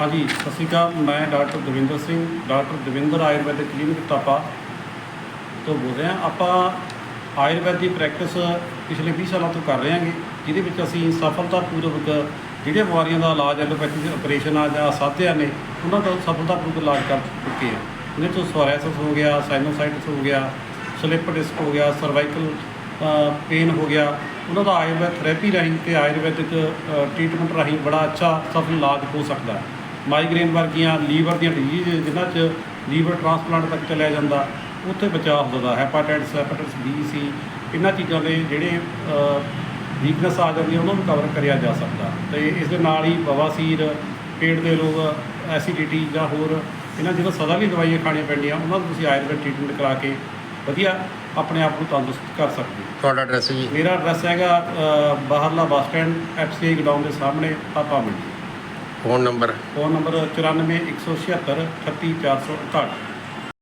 ਹਾਂਜੀ, ਸਤਿ ਸ਼੍ਰੀ ਅਕਾਲ, ਮੈਂ doctor Davinder Singh, doctor Davinder Ayurvedic clinic Tapa ਤੋਂ ਬੋਲ ਰਿਹਾ। ਆਪਾਂ ਆਯੁਰਵੈਦ ਦੀ ਪ੍ਰੈਕਟਿਸ ਪਿਛਲੇ 20 ਸਾਲਾਂ ਤੋਂ ਕਰ ਰਹੇ ਹਾਂਗੇ, ਜਿਹਦੇ ਵਿੱਚ ਅਸੀਂ ਸਫਲਤਾਪੂਰਵਕ ਜਿਹੜੀਆਂ ਬਿਮਾਰੀਆਂ ਦਾ ਇਲਾਜ, ਐਲੋਪੈਥੀ ਦੇ ਆਪਰੇਸ਼ਨ ਆ ਜਾਂ ਸਾਧਿਆਂ ਨੇ, ਉਹਨਾਂ ਦਾ ਸਫਲਤਾਪੂਰਵਕ ਇਲਾਜ ਕਰ ਚੁੱਕੇ ਹਾਂ। ਉਹਦੇ ਤੋਂ ਸੋਰੈਸਿਸ ਹੋ ਗਿਆ, ਸਾਈਨੋਸਾਈਟਿਸ ਹੋ ਗਿਆ, ਸਲਿਪ ਡਿਸਕ ਹੋ ਗਿਆ, ਸਰਵਾਈਕਲ ਪੇਨ ਹੋ ਗਿਆ। ਉਹਨਾਂ ਦਾ ਆਯੁਰਵੈਦ ਥੈਰੇਪੀ ਰਾਹੀਂ ਤੇ ਆਯੁਰਵੈਦਿਕ ਟ੍ਰੀਟਮੈਂਟ ਰਾਹੀਂ ਬੜਾ ਅੱਛਾ ਸਫਲ ਇਲਾਜ ਹੋ ਸਕਦਾ ਹੈ। ਮਾਈਗ੍ਰੇਨ ਵਰਗੀਆਂ ਲੀਵਰ ਦੀਆਂ ਡਿਜ਼ੀਜ਼ ਜਿਨ੍ਹਾਂ 'ਚ ਲੀਵਰ ਟ੍ਰਾਂਸਪਲਾਂਟ ਤੱਕ ਚਲਿਆ ਜਾਂਦਾ ਉੱਥੇ ਬਚਾਅ ਹੋ ਸਕਦਾ ਹੈਪਾਟਾਈਟਸ ਹੈਪਾਟਾਈਟਸ ਬੀ ਸੀ ਇਹਨਾਂ ਚੀਜ਼ਾਂ ਦੇ ਜਿਹੜੇ ਵੀਕਨੈਸ ਆ ਜਾਂਦੀ ਉਹਨਾਂ ਨੂੰ ਕਵਰ ਕਰਿਆ ਜਾ ਸਕਦਾ। ਤੇ ਇਸ ਦੇ ਨਾਲ ਹੀ ਬਵਾਸੀਰ ਪੇਟ ਦੇ ਰੋਗ ਐਸਿਡਿਟੀ ਜਾਂ ਹੋਰ ਇਹਨਾਂ ਜਿਹਨਾਂ ਸਦਾ ਲਈ ਦਵਾਈਆਂ ਖਾਣੀਆਂ ਪੈਂਦੀਆਂ ਉਹਨਾਂ ਨੂੰ ਤੁਸੀਂ ਆਯੁਰਵੈਦ ਟ੍ਰੀਟਮੈਂਟ ਕਰਾ ਕੇ ਵਧੀਆ ਆਪਣੇ ਆਪ ਨੂੰ ਤੰਦਰੁਸਤ ਕਰ ਸਕਦੇ ਹੋ। ਤੁਹਾਡਾ ਐਡਰੈਸ ਜੀ? ਮੇਰਾ ਐਡਰੈਸ ਹੈਗਾ ਬਾਹਰਲਾ ਬੱਸ ਸਟੈਂਡ ਐਫਸੀਆਈ ਗਡਾਊਨ ਦੇ ਸਾਹਮਣੇ ਪਾਪਾ ਮੰਡੀ। Phone number? Phone number 94 176 38468